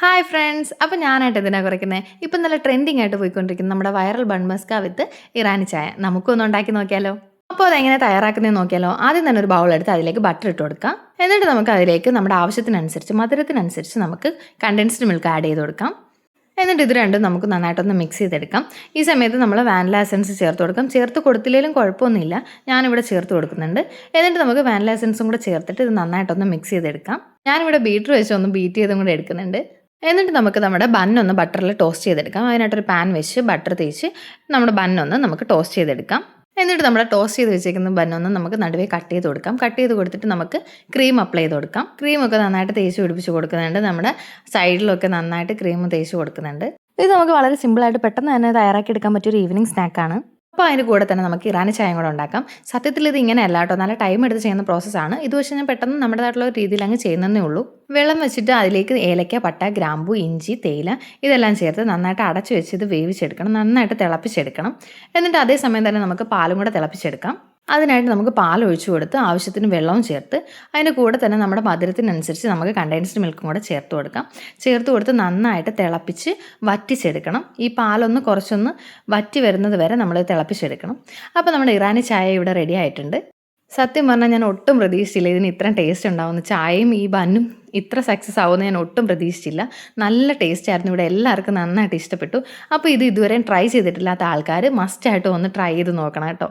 Hi friends അപ്പോൾ ഞാനായിട്ട് എന്തിനാണ് കുറയ്ക്കുന്നത് ഇപ്പം നല്ല ട്രെൻഡിങ് ആയിട്ട് പോയിക്കൊണ്ടിരിക്കുന്ന നമ്മുടെ വൈറൽ ബൺമസ്ക വിത്ത് ഇറാനി ചായ. നമുക്കൊന്ന് ഉണ്ടാക്കി നോക്കിയാലോ? അപ്പോൾ അതെങ്ങനെ തയ്യാറാക്കുന്നത് നോക്കിയാലോ? ആദ്യം തന്നെ ഒരു ബൗൾ എടുത്ത് അതിലേക്ക് ബട്ടർ ഇട്ട് കൊടുക്കാം. എന്നിട്ട് നമുക്ക് അതിലേക്ക് നമ്മുടെ ആവശ്യത്തിനനുസരിച്ച് മധുരത്തിനനുസരിച്ച് നമുക്ക് കണ്ടൻസ്ഡ് മിൽക്ക് ആഡ് ചെയ്ത് കൊടുക്കാം. എന്നിട്ട് ഇത് രണ്ടും നമുക്ക് നന്നായിട്ടൊന്ന് മിക്സ് ചെയ്തെടുക്കാം. ഈ സമയത്ത് നമ്മൾ വാനില എസൻസ് ചേർത്ത് കൊടുക്കാം. ചേർത്ത് കൊടുത്തില്ലെങ്കിലും കുഴപ്പമൊന്നുമില്ല. ഞാനിവിടെ ചേർത്ത് കൊടുക്കുന്നുണ്ട്. എന്നിട്ട് നമുക്ക് വാനില എസൻസും കൂടെ ചേർത്തിട്ട് ഇത് നന്നായിട്ടൊന്ന് മിക്സ് ചെയ്തെടുക്കാം. ഞാനിവിടെ ബീറ്റർ വെച്ച് ഒന്ന് ബീറ്റ് ചെയ്തും കൂടെ എടുക്കുന്നുണ്ട്. എന്നിട്ട് നമുക്ക് നമ്മുടെ ബന്നൊന്ന് ബട്ടറിൽ ടോസ്റ്റ് ചെയ്തെടുക്കാം. അതിനായിട്ടൊരു പാൻ വെച്ച് ബട്ടർ തേച്ച് നമ്മുടെ ബന്നൊന്ന് നമുക്ക് ടോസ്റ്റ് ചെയ്തെടുക്കാം. എന്നിട്ട് നമ്മുടെ ടോസ്റ്റ് ചെയ്ത് വെച്ചേക്കുന്ന ബന്നൊന്ന് നമുക്ക് നടുവേ കട്ട് ചെയ്ത് കൊടുക്കാം. കട്ട് ചെയ്ത് കൊടുത്തിട്ട് നമുക്ക് ക്രീം അപ്ലൈ ചെയ്ത് കൊടുക്കാം. ക്രീമൊക്കെ നന്നായിട്ട് തേച്ച് പിടിപ്പിച്ച് കൊടുക്കുന്നുണ്ട്. നമ്മുടെ സൈഡിലൊക്കെ നന്നായിട്ട് ക്രീം തേച്ച് കൊടുക്കുന്നുണ്ട്. ഇത് നമുക്ക് വളരെ സിമ്പിളായിട്ട് പെട്ടെന്ന് തന്നെ തയ്യാറാക്കി എടുക്കാൻ പറ്റിയ പറ്റിയൊരു ഈവനിങ് സ്നാക്കാണ് അപ്പോൾ അതിന്റെ കൂടെ തന്നെ നമുക്ക് ഇറാനി ചായം കൂടെ ഉണ്ടാക്കാം. സത്യത്തിൽ ഇത് ഇങ്ങനെയല്ല കേട്ടോ. നല്ല ടൈം എടുത്ത് ചെയ്യുന്ന പ്രോസസ്സാണ് ഇത് പക്ഷേ ഞാൻ പെട്ടെന്ന് നമ്മുടേതായിട്ടുള്ള രീതിയിൽ അങ്ങ് ചെയ്യുന്നതേ ഉള്ളൂ. വെള്ളം വെച്ചിട്ട് അതിലേക്ക് ഏലക്ക പട്ട ഗ്രാമ്പു ഇഞ്ചി തേയില ഇതെല്ലാം ചേർത്ത് നന്നായിട്ട് അടച്ചു വെച്ച് ഇത് വേവിച്ചെടുക്കണം. നന്നായിട്ട് തിളപ്പിച്ചെടുക്കണം. എന്നിട്ട് അതേ സമയം തന്നെ നമുക്ക് പാലും കൂടെ തിളപ്പിച്ചെടുക്കാം. അതിനായിട്ട് നമുക്ക് പാൽ ഒഴിച്ചു കൊടുത്ത് ആവശ്യത്തിന് വെള്ളവും ചേർത്ത് അതിന്റെ കൂടെ തന്നെ നമ്മുടെ മധുരത്തിനനുസരിച്ച് നമുക്ക് കണ്ടൻസ്ഡ് മിൽക്കും കൂടെ ചേർത്ത് കൊടുക്കാം. ചേർത്ത് കൊടുത്ത് നന്നായിട്ട് തിളപ്പിച്ച് വറ്റിച്ചെടുക്കണം. ഈ പാലൊന്ന് കുറച്ചൊന്ന് വറ്റി വരുന്നത് വരെ നമ്മൾ തിളപ്പിച്ചെടുക്കണം. അപ്പോൾ നമ്മുടെ ഇറാനി ചായ ഇവിടെ റെഡി ആയിട്ടുണ്ട്. സത്യം പറഞ്ഞാൽ ഞാൻ ഒട്ടും പ്രതീക്ഷിച്ചില്ല ഇതിന് ഇത്രയും ടേസ്റ്റ് ഉണ്ടാവുന്നു ചായയും ഈ ബന്നും ഇത്ര സക്സസ് ആവുമെന്ന് ഞാൻ ഒട്ടും പ്രതീക്ഷിച്ചില്ല. നല്ല ടേസ്റ്റ് ആയിരുന്നു. ഇവിടെ എല്ലാവർക്കും നന്നായിട്ട് ഇഷ്ടപ്പെട്ടു. അപ്പോൾ ഇത് ഇതുവരെയും ട്രൈ ചെയ്തിട്ടില്ലാത്ത ആൾക്കാർ മസ്റ്റായിട്ട് ഒന്ന് ട്രൈ ചെയ്ത് നോക്കണം കേട്ടോ.